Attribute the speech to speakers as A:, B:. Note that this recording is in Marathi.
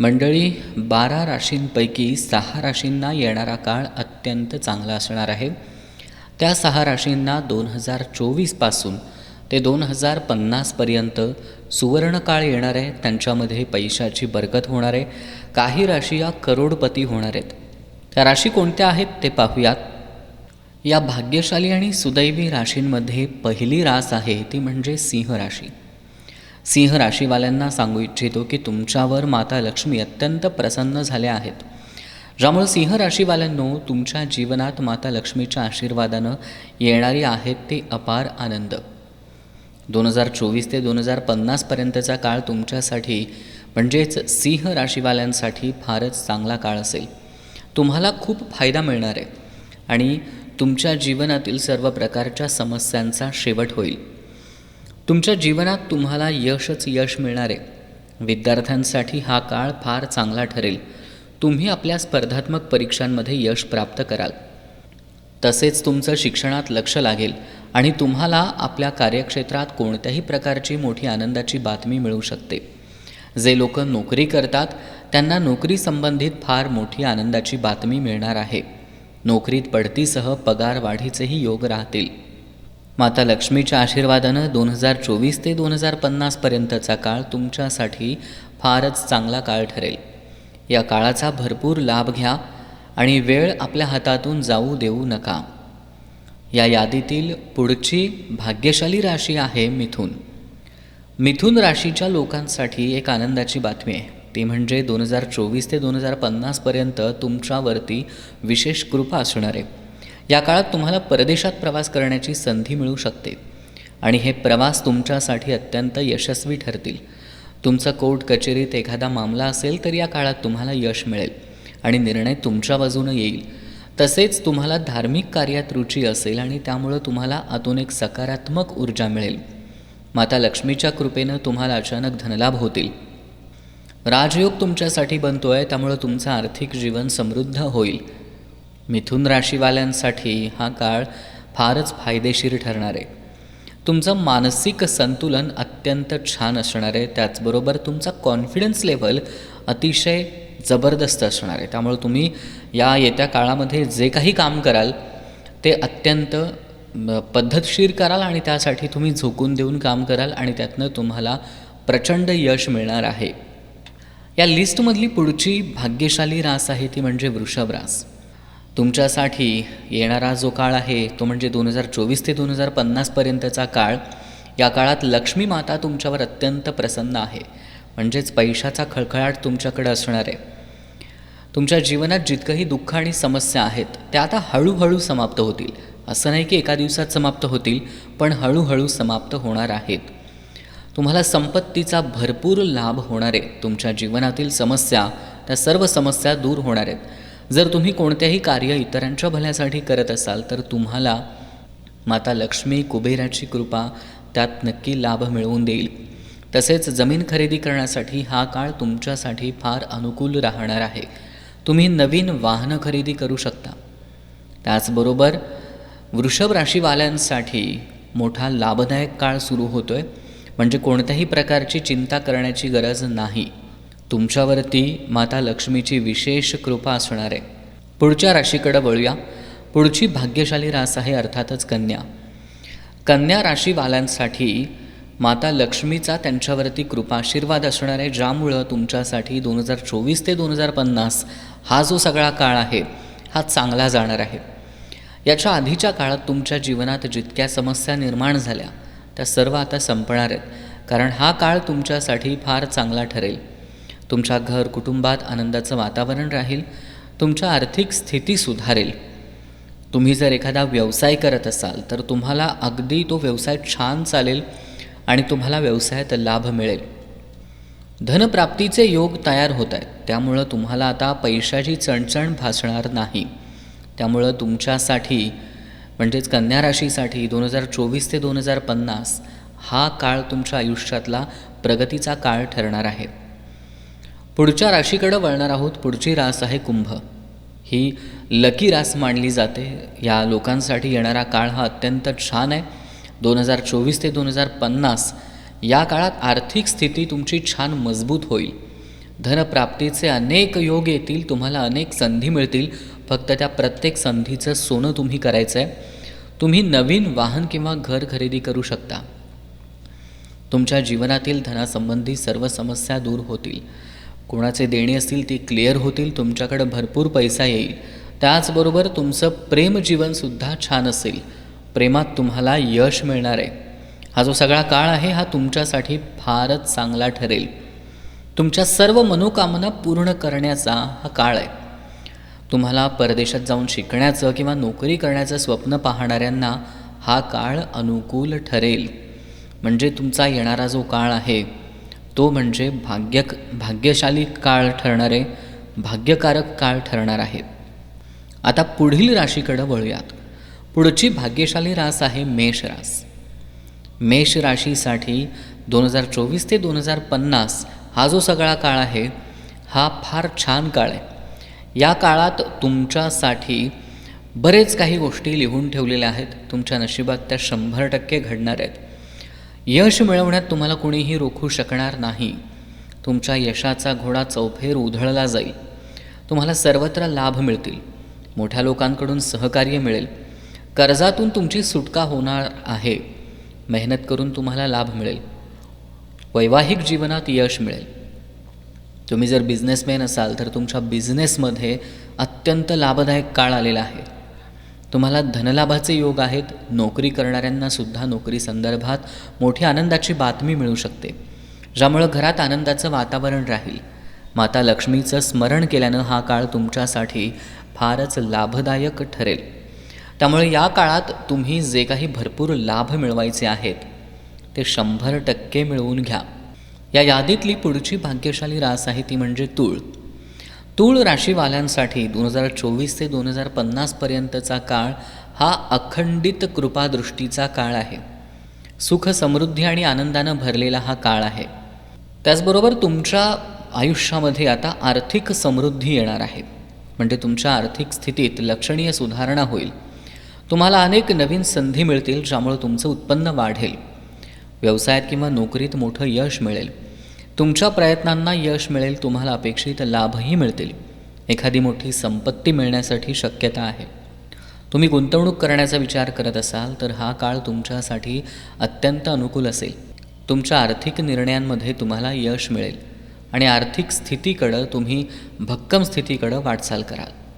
A: मंडळी बारा राशींपैकी सहा राशींना येणारा काळ अत्यंत चांगला असणार आहे. त्या सहा राशींना दोन हजार चोवीसपासून ते दोन हजार पन्नासपर्यंत सुवर्णकाळ येणार आहे. त्यांच्यामध्ये पैशाची बरकत होणार आहे. काही राशी या करोडपती होणार आहेत. त्या राशी कोणत्या आहेत ते पाहूयात. या भाग्यशाली आणि सुदैवी राशींमध्ये पहिली रास आहे ती म्हणजे सिंह राशी. सिंह राशीवाल्यांना सांगू इच्छितो की तुमच्यावर माता लक्ष्मी अत्यंत प्रसन्न झाल्या आहेत. ज्यामुळे सिंह राशीवाल्यांनो तुमच्या जीवनात माता लक्ष्मीच्या आशीर्वादानं येणारी आहेत ते अपार आनंद. दोन हजार चोवीस ते दोन हजार पन्नासपर्यंतचा काळ तुमच्यासाठी म्हणजेच सिंह राशीवाल्यांसाठी फारच चांगला काळ असेल. तुम्हाला खूप फायदा मिळणार आहे आणि तुमच्या जीवनातील सर्व प्रकारच्या समस्यांचा शेवट होईल. तुमच्या जीवनात तुम्हाला यशच यश मिळणार. आहे विद्यार्थ्यांसाठी हा काळ फार चांगला ठरेल. तुम्ही आपल्या स्पर्धात्मक परीक्षांमध्ये यश प्राप्त कराल. तसेच तुमचं शिक्षणात लक्ष लागेल आणि तुम्हाला आपल्या कार्यक्षेत्रात कोणत्याही प्रकारची मोठी आनंदाची बातमी मिळू शकते. जे लोक नोकरी करतात त्यांना नोकरी संबंधित फार मोठी आनंदाची बातमी मिळणार आहे. नोकरीत पडतीसह पगार वाढीचेही योग राहतील. माता लक्ष्मीच्या आशीर्वादानं दोन हजार चोवीस ते दोन हजार पन्नासपर्यंतचा काळ तुमच्यासाठी फारच चांगला काळ ठरेल. या काळाचा भरपूर लाभ घ्या आणि वेळ आपल्या हातातून जाऊ देऊ नका. या यादीतील पुढची भाग्यशाली राशी आहे मिथुन. मिथुन राशीच्या लोकांसाठी एक आनंदाची बातमी आहे. ती म्हणजे दोन हजार चोवीस ते दोन हजार पन्नासपर्यंत तुमच्यावरती विशेष कृपा असणार आहे. या काळात तुम्हाला परदेशात प्रवास करण्याची संधी मिळू शकते. आणि हे प्रवास तुमच्यासाठी अत्यंत यशस्वी ठरतील. तुमचा कोर्ट कचेरीत एखादा मामला असेल तर या काळात तुम्हाला यश मिळेल. आणि निर्णय तुमच्या बाजूनं येईल. तसेच तुम्हाला धार्मिक कार्यात रुची असेल आणि त्यामुळं तुम्हाला आतून एक सकारात्मक ऊर्जा मिळेल. माता लक्ष्मीच्या कृपेनं तुम्हाला अचानक धनलाभ होतील. राजयोग तुमच्यासाठी बनतो आहे त्यामुळं तुमचं आर्थिक जीवन समृद्ध होईल. मिथुन राशीवाल्यांसाठी हा काळ फारच फायदेशीर ठरणार आहे. तुमचं मानसिक संतुलन अत्यंत छान असणार आहे. त्याचबरोबर तुमचा कॉन्फिडन्स लेवल अतिशय जबरदस्त असणार आहे. त्यामुळे तुम्ही या येत्या काळामध्ये जे काही काम कराल ते अत्यंत पद्धतशीर कराल आणि त्यासाठी तुम्ही झोकून देऊन काम कराल आणि त्यातनं तुम्हाला प्रचंड यश मिळणार आहे. या लिस्टमधली पुढची भाग्यशाली रास आहे ती म्हणजे वृषभ रास. तुमच्यासाठी येणारा जो काळ आहे तो म्हणजे दोन हजार चोवीस ते दोन हजार पन्नासपर्यंतचा काळ या काळात लक्ष्मी माता तुमच्यावर अत्यंत प्रसन्न आहे. म्हणजेच पैशाचा खळखळाट तुमच्याकडे असणार आहे. तुमच्या जीवनात जितकंही दुःख आणि समस्या आहेत त्या आता हळूहळू समाप्त होतील. असं नाही की एका दिवसात समाप्त होतील पण हळूहळू समाप्त होणार आहेत. तुम्हाला संपत्तीचा भरपूर लाभ होणार आहे. तुमच्या जीवनातील समस्या त्या सर्व समस्या दूर होणार आहेत. जर तुम्ही कोणत्याही कार्य इतरांच्या भल्यासाठी करत असाल तर तुम्हाला माता लक्ष्मी कुबेराची कृपा त्यात नक्की लाभ मिळवून देईल. तसेच जमीन खरेदी करण्यासाठी हा काळ तुमच्यासाठी फार अनुकूल राहणार आहे. तुम्ही नवीन वाहनं खरेदी करू शकता. त्याचबरोबर वृषभ राशीवाल्यांसाठी मोठा लाभदायक काळ सुरू होतो आहे म्हणजे कोणत्याही प्रकारची चिंता करण्याची गरज नाही. तुमच्यावरती माता लक्ष्मीची विशेष कृपा असणार आहे. पुढच्या राशीकडं वळूया. पुढची भाग्यशाली रास आहे अर्थातच कन्या. कन्या राशीवाल्यांसाठी माता लक्ष्मीचा त्यांच्यावरती कृपाशीर्वाद असणार आहे ज्यामुळं तुमच्यासाठी दोन हजार चोवीस ते दोन हजार पन्नास हा जो सगळा काळ आहे हा चांगला जाणार आहे. याच्या आधीच्या काळात तुमच्या जीवनात जितक्या समस्या निर्माण झाल्या त्या सर्व आता संपणार आहेत. कारण हा काळ तुमच्यासाठी फार चांगला ठरेल. तुमच्या घर कुटुंबात आनंदाचं वातावरण राहील तुमच्या आर्थिक स्थिती सुधारेल. तुम्ही जर एखादा व्यवसाय करत असाल तर तुम्हाला अगदी तो व्यवसाय छान चालेल आणि तुम्हाला व्यवसायात लाभ मिळेल. धनप्राप्तीचे योग तयार होत आहेत त्यामुळं तुम्हाला आता पैशाची चणचण भासणार नाही. त्यामुळं तुमच्यासाठी म्हणजेच कन्या राशीसाठी दोन हजार चोवीस ते दोन हजार पन्नास हा काळ तुमच्या आयुष्यातला प्रगतीचा काळ ठरणार आहे. पुढच्या राशीकडं वळणार आहोत. पुढची रास आहे कुंभ. ही लकी रास मानली जाते. या लोकांसाठी येणारा काळ हा अत्यंत छान आहे. दोन हजार चोवीस ते दोन हजार पन्नास या काळात आर्थिक स्थिती तुमची छान मजबूत होईल. धनप्राप्तीचे अनेक योग येतील तुम्हाला अनेक संधी मिळतील. फक्त त्या प्रत्येक संधीचं सोनं तुम्ही करायचं आहे तुम्ही नवीन वाहन किंवा घर खरेदी करू शकता. तुमच्या जीवनातील धनासंबंधी सर्व समस्या दूर होतील. कोणाचे देणे असतील ती क्लिअर होतील तुमच्याकडं भरपूर पैसा येईल. त्याचबरोबर तुमचं प्रेमजीवनसुद्धा छान असेल. प्रेमात तुम्हाला यश मिळणार आहे. हा जो सगळा काळ आहे हा तुमच्यासाठी फारच चांगला ठरेल. तुमच्या सर्व मनोकामना पूर्ण करण्याचा हा काळ आहे. तुम्हाला परदेशात जाऊन शिकण्याचं किंवा नोकरी करण्याचं स्वप्न पाहणाऱ्यांना हा काळ अनुकूल ठरेल. म्हणजे तुमचा येणारा जो काळ आहे तो म्हणजे भाग्य भाग्यशाली काळ ठरणारे भाग्यकारक काळ ठरणार आहे. आता पुढील राशीकडं वळूयात. पुढची भाग्यशाली रास आहे मेष रास. मेष राशीसाठी दोन हजार चोवीस ते दोन हजार पन्नास हा जो सगळा काळ आहे हा फार छान काळ आहे. या काळात तुमच्यासाठी बरेच काही गोष्टी लिहून ठेवलेल्या आहेत. तुमच्या नशिबात त्या शंभर टक्के घडणार आहेत. यश मिळवण्यात तुम्हाला कोणीही रोखू शकणार नाही. तुमच्या यशाचा घोडा चौफेर उधळला जाईल. तुम्हाला सर्वत्र लाभ मिळतील. मोठ्या लोकांकडून सहकार्य मिळेल. कर्जातून तुमची सुटका होणार आहे. मेहनत करून तुम्हाला लाभ मिळेल. वैवाहिक जीवनात यश मिळेल. तुम्ही जर बिझनेसमॅन असाल तर तुमच्या बिझनेसमध्ये अत्यंत लाभदायक काळ आलेला आहे. तुम्हाला धनलाभाचे योग आहेत नोकरी करणाऱ्यांनासुद्धा नोकरी संदर्भात मोठी आनंदाची बातमी मिळू शकते ज्यामुळं घरात आनंदाचं वातावरण राहील. माता लक्ष्मीचं स्मरण केल्यानं हा काळ तुमच्यासाठी फारच लाभदायक ठरेल. त्यामुळे या काळात तुम्ही जे काही भरपूर लाभ मिळवायचे आहेत ते शंभर टक्के मिळवून घ्या. या यादीतली पुढची भाग्यशाली रास आहे ती म्हणजे तूळ. तूळ राशीवाल्यांसाठी दोन हजार चोवीस ते दोन हजार पन्नासपर्यंतचा काळ हा अखंडित कृपादृष्टीचा काळ आहे. सुख समृद्धी आणि आनंदानं भरलेला हा काळ आहे. त्याचबरोबर तुमच्या आयुष्यामध्ये आता आर्थिक समृद्धी येणार आहे. म्हणजे तुमच्या आर्थिक स्थितीत लक्षणीय सुधारणा होईल. तुम्हाला अनेक नवीन संधी मिळतील ज्यामुळे तुमचं उत्पन्न वाढेल. व्यवसायात किंवा नोकरीत मोठं यश मिळेल. तुमच्या प्रयत्नांना यश मिळेल तुम्हाला अपेक्षित लाभही मिळतील. एखादी मोठी संपत्ती मिळण्यासाठी शक्यता आहे. तुम्ही गुंतवणूक करण्याचा विचार करत असाल तर हा काळ तुमच्यासाठी अत्यंत अनुकूल असेल. तुमच्या आर्थिक निर्णयांमध्ये तुम्हाला यश मिळेल. आणि आर्थिक स्थितीकडं तुम्ही भक्कम स्थितीकडं वाटचाल कराल.